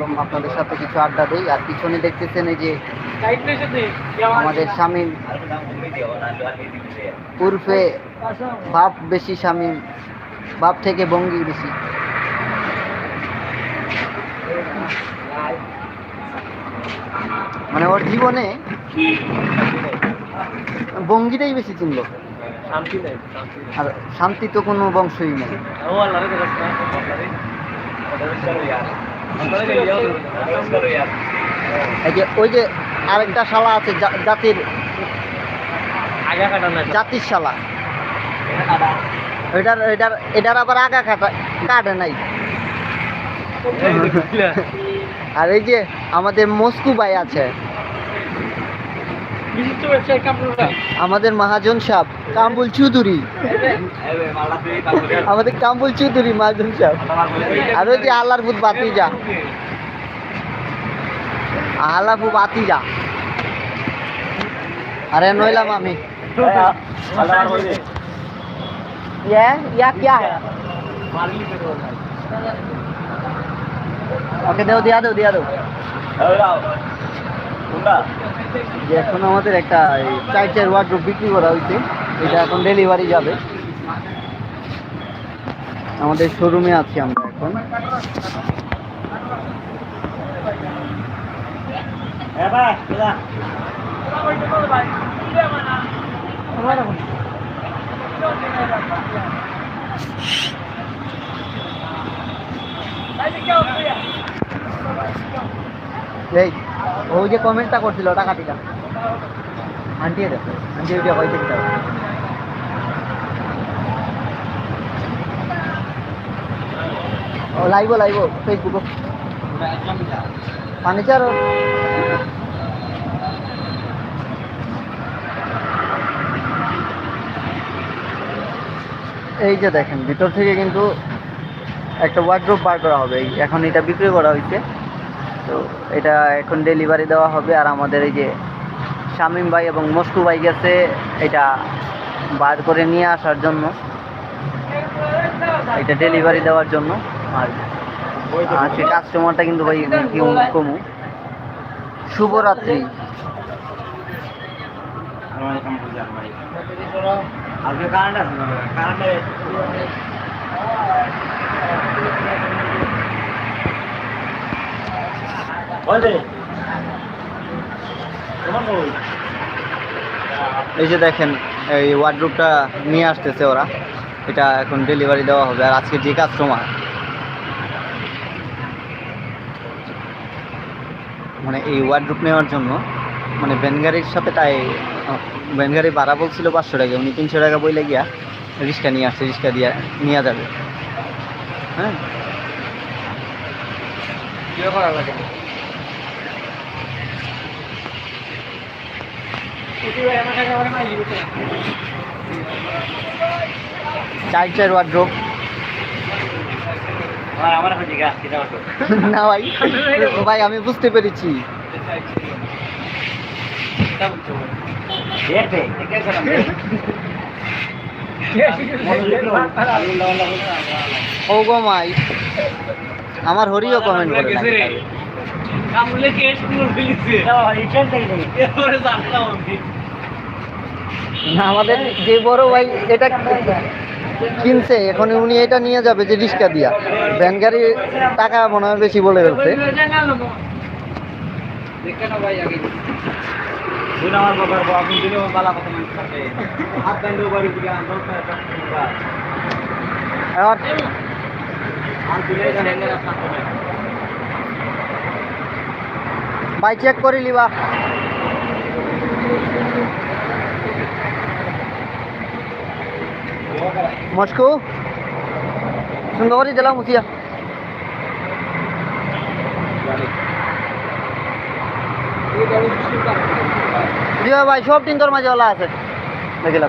ভাবলাম আপনাদের সাথে কিছু আড্ডা দিই। আর পিছনে দেখতেছেন এই যে আমাদের স্বামী উর্ফে বাপ বেশি, স্বামী বাপ থেকে বঙ্গি বেশি। মানে ওর জীবনে বঙ্গিটাই বেশি চিনল। আর শান্তি তো কোনো বংশই নেই। ওই যে আরেকটা শালা আছে জাতির জাতির শালা। এটার এটার আবার আগা কাটা কাটে নাই। আর এই যে আমাদের মস্কু ভাই আছে। আমাদের মহাজন সাহেব। কাম্বুল চৌধুরী আমাদের কাম্বুল চৌধুরী মহাজন সাহেব আর ওই যে আল্লাহর ফুট বাতিজা আল্লাহ ফুট বাতিজা আরে নইলাম আমি ইয়া ইয়া क्या है ওকে দেও দিয়া দেও দিয়া দেও যে এখন আমাদের একটা এই চার চার ওয়ার্ড্রোপ বিক্রি করা হয়েছে এটা এখন ডেলিভারি যাবে। আমাদের শোরুমে আছি আমরা এখন। এই, ওই যে কমেন্টটা করছিল টাকাটিটা আন্টি দেখো আন্টি ওইটা হয়তো কিটা ও লাইভ লাইভ ফেসবুক ফার্নিচার এই যে দেখেন, ভিতর থেকে কিন্তু একটা ওয়ার্ড্রোপ বার করা হবে। এখন এটা বিক্রি করা হয়েছে। তো এটা এখন ডেলিভারি দেওয়া হবে আর আমাদের এই যে শামীম ভাই এবং মস্কু ভাই গেছে এটা বার করে নিয়ে আসার জন্য। এটা ডেলিভারি দেওয়ার জন্য। আর আজকে কাস্টমারটা কিন্তু ভাই কি কমু। শুভরাত্রি। এই যে দেখেন, এই ওয়ার্ডরোবটা নিয়ে আসতেছে ওরা। এটা এখন ডেলিভারি দেওয়া হবে। আর আজকে যে কাস্টমার মানে এই ওয়ার্ডরোব নেওয়ার জন্য মানে ভ্যানগাড়ির সাথে তাই ভ্যানগাড়ি ভাড়া বলছিল পাঁচশো টাকা, উনি তিনশো টাকা বইলে গিয়া রিক্সা নিয়ে আসছে, রিক্সা দিয়ে নিয়ে যাবে। হ্যাঁ? চার চার ওয়ার্ডরোব আমার হচ্ছে গা কিটা হতো না ভাই ভাই আমি বুঝতে পেরেছি। ও গো মাই আমার হরিও কমেন্ট করে না। কামুলে কেস পুরো ফেলেছে। এরপরে জানলাম আমি না আমাদের যে বড় ভাই এটা কিনছে এখন উনি এটা নিয়ে যাবে যে রিক্সা দিয়া। ভ্যান গাড়ি টাকা মনে হয় বেশি বলে ফেলছে। দুই আমার বাবার বাবা আপনি দিলে বালা কথা মানুষ থাকে হাত দান্ডে বাড়ি দিকে আন্দোলন করে একটা আর আর দিলে জানেন না রাস্তা করে ভাই চেক করে লিবা মস্কো, সুন্দরী জেলা মুসিয়া জি ভাই, সব তিন তোর মাঝে ওলা আছে। দেখিলা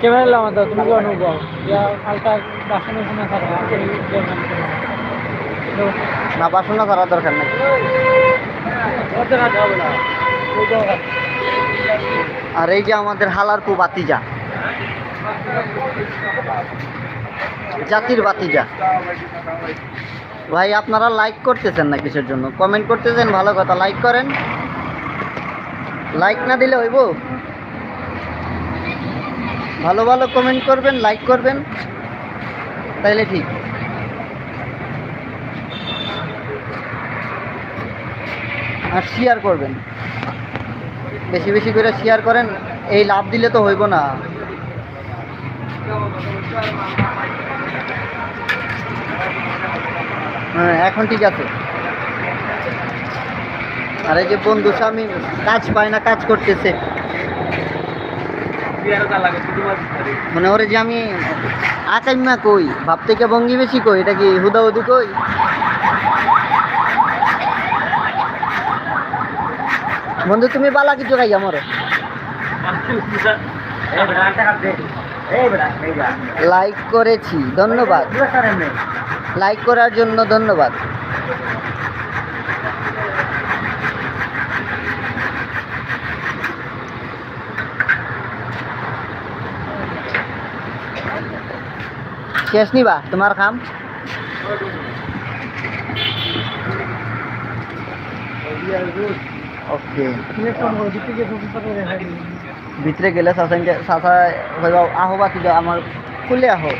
তুমি ইয়া বাসনে শুনে না বাসন দরকার নেই। আর এই যে আমাদের হালারপু বাতিজা জাতির বাতিজা ভাই আপনারা লাইক করতেছেন না কিসের জন্য? কমেন্ট করতেছেন ভালো কথা। লাইক করেন। লাইক না দিলে হইব? ভালো ভালো কমেন্ট করবেন লাইক করবেন, তাইলে ঠিক। আর শেয়ার করবেন। বেশি বেশি করে শেয়ার করেন, এই লাভ দিলে তো হইব না। হ্যাঁ এখন ঠিক আছে। আর এই যে বন্ধু স্বামী, কাজ পায় না, কাজ করতেছে। মানে ওরে যে আমি আকাইমা কই? ভাব থেকে ভঙ্গি বেশি কই? এটা কি হুদাহুদি কই? বন্ধু, তুমি বালা কিছু খাই আমার লাইক করেছি, ধন্যবাদ। লাইক করার জন্য ধন্যবাদ। শেষ নিবা? তোমার কাম ওকে ভিতরে গেলে সাসাইকে সাসা হইব আহো বাতি যা আমার কুলে আহো।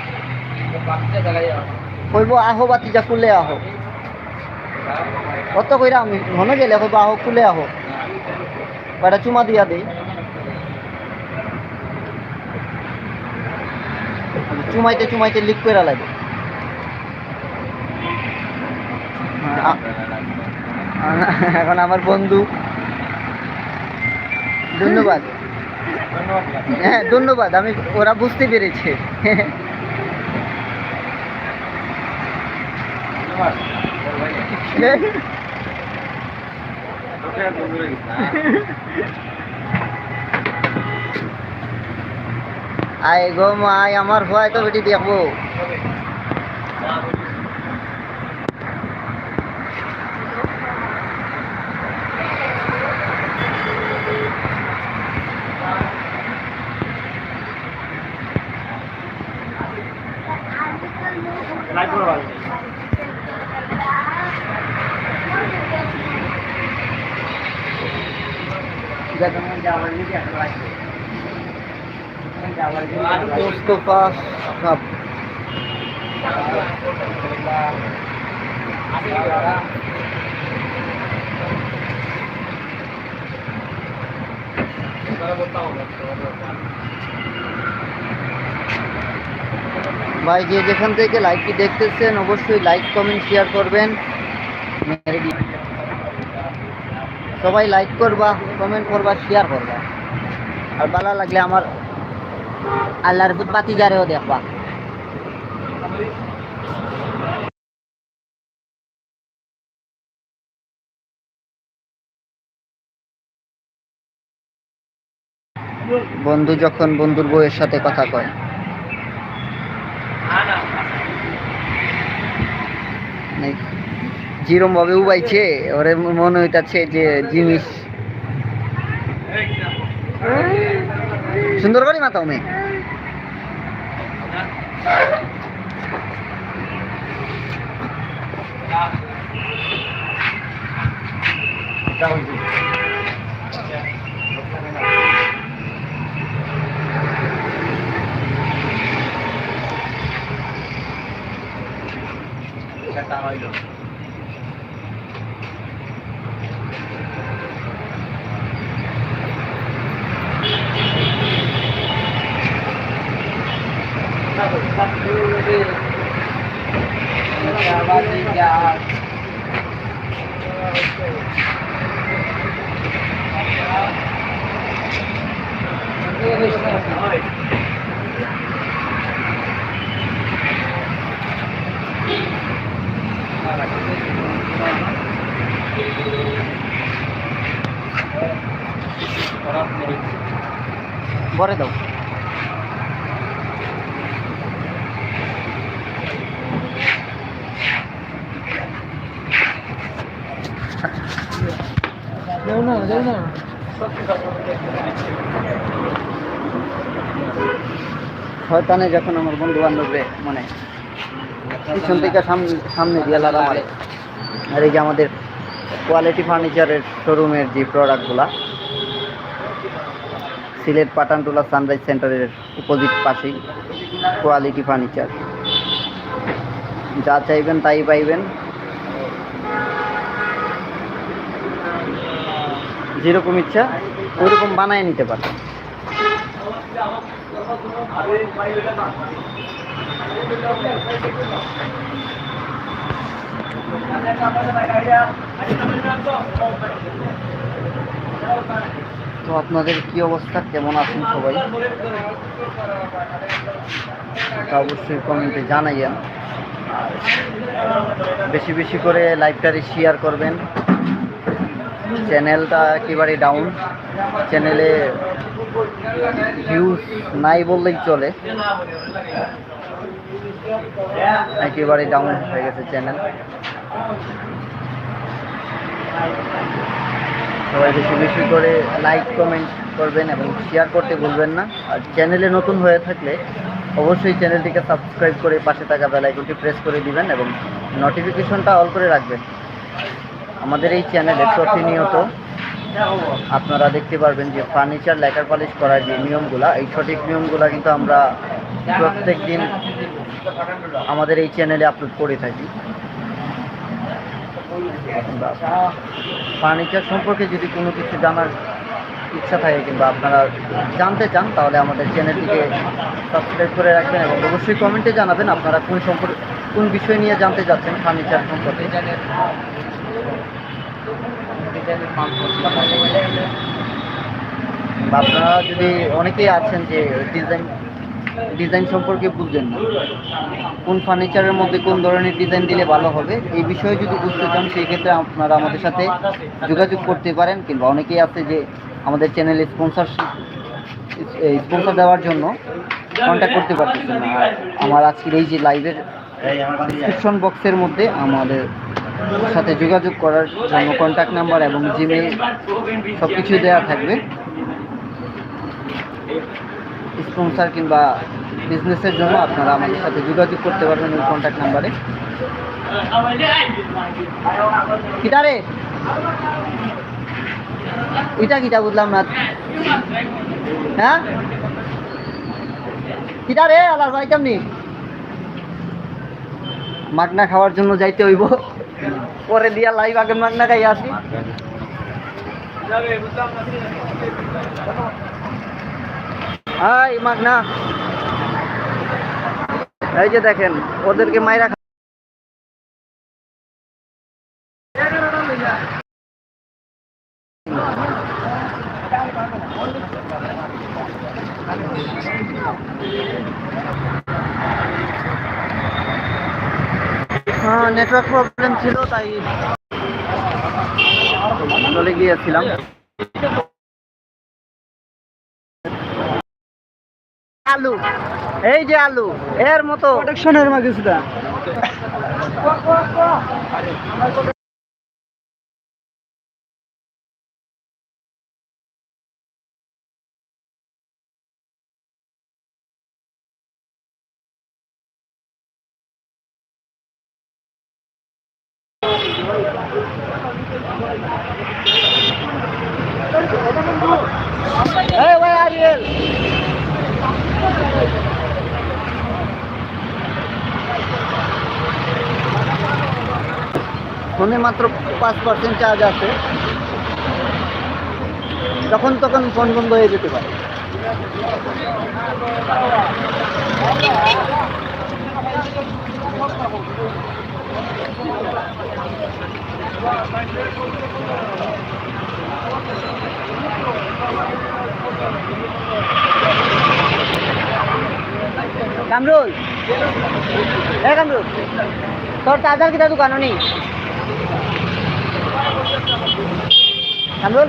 কইব আহো বাতি যা কুলে আহো। কত কইরা আমি ঘন গেলে কইব আহো কুলে আহো। কয়টা চুমা দিয়া দেই। চুমাইতে চুমাইতে লিক করে লাগে। এখন আমার বন্ধু। ধন্যবাদ। হ্যাঁ ধন্যবাদ আমি ওরা বুঝতে পেরেছে। আয় গো মা আমার ভয় তো বেটি দেখব। ভাই, যে যেখান থেকে লাইভটি দেখতেছেন, অবশ্যই লাইক কমেন্ট শেয়ার করবেন। সবাই লাইক করবা কমেন্ট করবা শেয়ার করবা। আর ভালো লাগলে আমার আল্লাহর বুত বাতি যারেও দেখবা। বন্ধু যখন বন্ধুর বউয়ের সাথে কথা কয় নাই যেরম ভাবে উবাইছে, ওরে মনে হইতাছে যে জিনিস સુંદર કોની માતા ઉમે Thank you. বরে দাও। দেও না দেও না। শয়তানে যখন আমার বন্ধু বান্ধবরে মানে পিছন থেকে সামনে সামনে দিয়ে লাগা মারে। আর এই যে আমাদের কোয়ালিটি ফার্নিচারের শোরুমের যে প্রোডাক্টগুলা সিলেট পাটানটোলা সানরাইজ সেন্টারের অপোজিট পাশেই কোয়ালিটি ফার্নিচার। যা চাইবেন তাই পাইবেন। যেরকম ইচ্ছা ওইরকম বানায় নিতে পারবেন তো আপনাদের কি অবস্থা? কেমন আছেন সবাই? তা অবশ্যই কমেন্টে জানাইয়েন। আর বেশি বেশি করে লাইভটারে শেয়ার করবেন। চ্যানেলটা একেবারে ডাউন চ্যানেলে ভিউজ নাই বললেই চলে। একেবারে ডাউন হয়ে গেছে চ্যানেল সবাই বেশি বেশি করে লাইক কমেন্ট করবেন এবং শেয়ার করতে ভুলবেন না। আর চ্যানেলে নতুন হয়ে থাকলে অবশ্যই চ্যানেলটিকে সাবস্ক্রাইব করে পাশে থাকা বেল আইকনটি প্রেস করে দিবেন এবং নোটিফিকেশনটা অল করে রাখবেন। আমাদের এই চ্যানেলে প্রতিনিয়ত আপনারা দেখতে পারবেন যে ফার্নিচার লেকার পালিশ করার যে নিয়মগুলা, এই সঠিক নিয়মগুলা কিন্তু আমরা প্রত্যেক দিন আমাদের এই চ্যানেলে আপলোড করে থাকি। ফার্নিচার সম্পর্কে যদি কোনো কিছু জানার ইচ্ছা থাকে কিংবা আপনারা জানতে চান, তাহলে আমাদের চ্যানেলটিকে সাবস্ক্রাইব করে রাখবেন এবং অবশ্যই কমেন্টে জানাবেন আপনারা কোন সম্পর্কে কোন বিষয় নিয়ে জানতে চাচ্ছেন ফার্নিচার সম্পর্কে। আপনারা যদি অনেকেই আছেন যে ডিজাইন ডিজাইন সম্পর্কে বুঝছেন না। কোন ফার্নিচারের মধ্যে কোন ধরনের ডিজাইন দিলে ভালো হবে, এই বিষয়ে যদি বুঝতে চান, সেই ক্ষেত্রে আপনারা আমাদের সাথে যোগাযোগ করতে পারেন কিংবা অনেকেই আছে যে আমাদের চ্যানেলে স্পন্সরশিপ স্পন্সর দেওয়ার জন্য কন্ট্যাক্ট করতে পারতেছেন না। আমার আজকের এই যে লাইভের ডিসক্রিপশন বক্সের মধ্যে আমাদের সাথে যোগাযোগ করার জন্য কন্ট্যাক্ট নাম্বার এবং জিমেল সব কিছু দেওয়া থাকবে। স্পন্সার কিংবা বিজনেসের জন্য আপনারা আমাদের সাথে যোগাযোগ করতে পারবেন ওই কন্ট্যাক্ট নাম্বারে কিটা এটা কিটা বুঝলাম না। হ্যাঁ? কিটা রে, আলার ভাই কেমনি? মাগনা খাওয়ার জন্য যাইতে হইব। পরে দিয়া লাইভ আগে মাগনা খাই আসি। হাই মাগনা এই যে দেখেন, ওদেরকে মাইরা খা- হ্যাঁ নেটওয়ার্ক প্রবলেম ছিল, তাই চলে গিয়েছিলাম। আলু। এই যে আলু এর মতো। প্রোটেকশনের মা কিছুটা। এই ভাই আরিয়েল। ফোনে মাত্র পাঁচ পার্সেন্ট চার্জ আছে। যখন তখন ফোন বন্ধ হয়ে যেতে পারে। কামরুল। এ কামরুল তোর চার্জার কিটা দোকানো নেই কামরুল?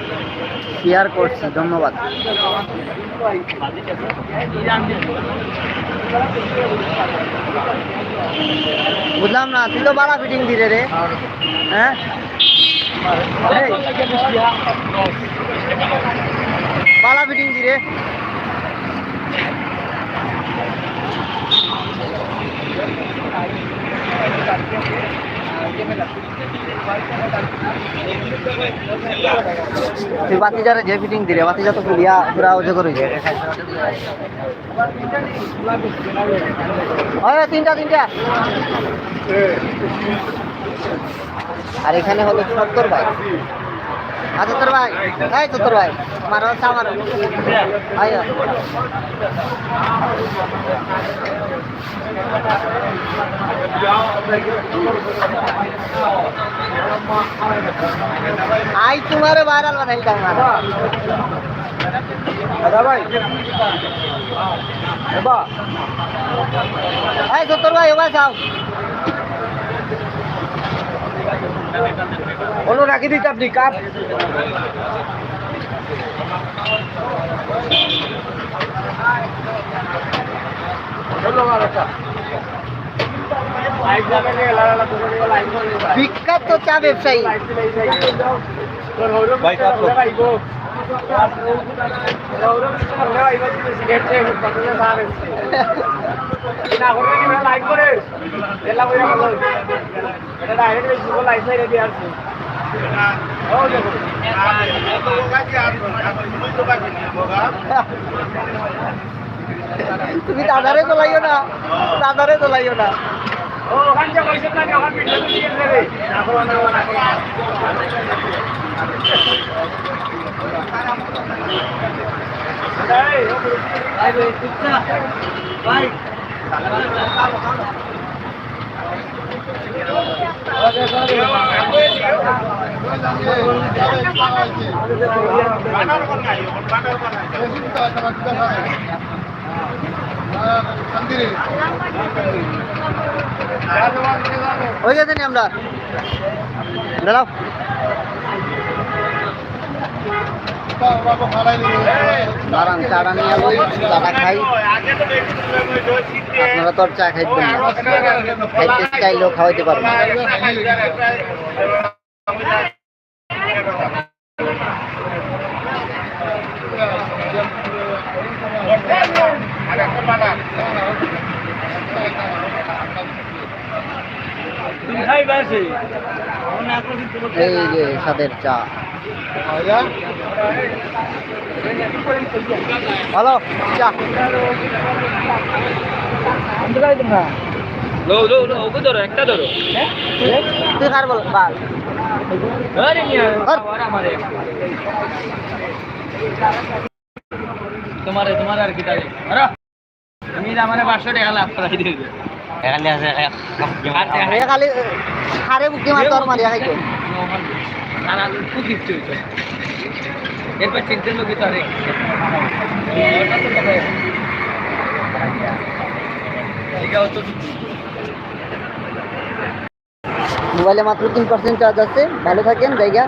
শেয়ার করছি ধন্যবাদ। বুঝলাম না তুই তো বালা ফিটিং দিলে রে। হ্যাঁ? ফিটিং দিরে তুই যারা যে ফিটিং দিলে, বাতিজা তো ফুলিয়া পুরা ওজে করে যায় হয় তিনটা তিনটা। আর এখানে হলো সত্তর ভাই। আচ্ছা তোর ভাই। এই সত্তর ভাই। মারো চা মারো। আয় আই তোমারে ভাইরাল বানাইতাম মারো। দাদা ভাই। এবা। এই সত্তর ভাই ওভার যাও। ওলো রাখি দিতে আপনি কাপ। বিখ্যাত চা ব্যবসায়ী। ভাই কাপ তুমি দাদারে তোলাইও না দাদারে তোলাইও না। হয়ে গেছে নি আমরা। দাঁড়াও। দাঁড়ান, চাটা নিয়ে যাব চাটা খাই। আপনারা তো চা খাইবেন খাইতে চাইলেও খাওয়াইতে পারবেন না। এই যে সাদের চা। হ্যালো চা। একটা ধরো। তুই বল বাল। তোমারে তোমার আর কি আরে তুমি আমারে 500 টাকা লাভ করাই দিবে এখানে আছে খালি খারে বুকি মার তোর মারিয়া খাইতো। না না খুব দিচ্ছে হইতো। এরপর চিনতে লোক তো আরে মোবাইলে মাত্র তিন পার্সেন্ট চার্জ আছে। ভালো থাকেন জায়গা।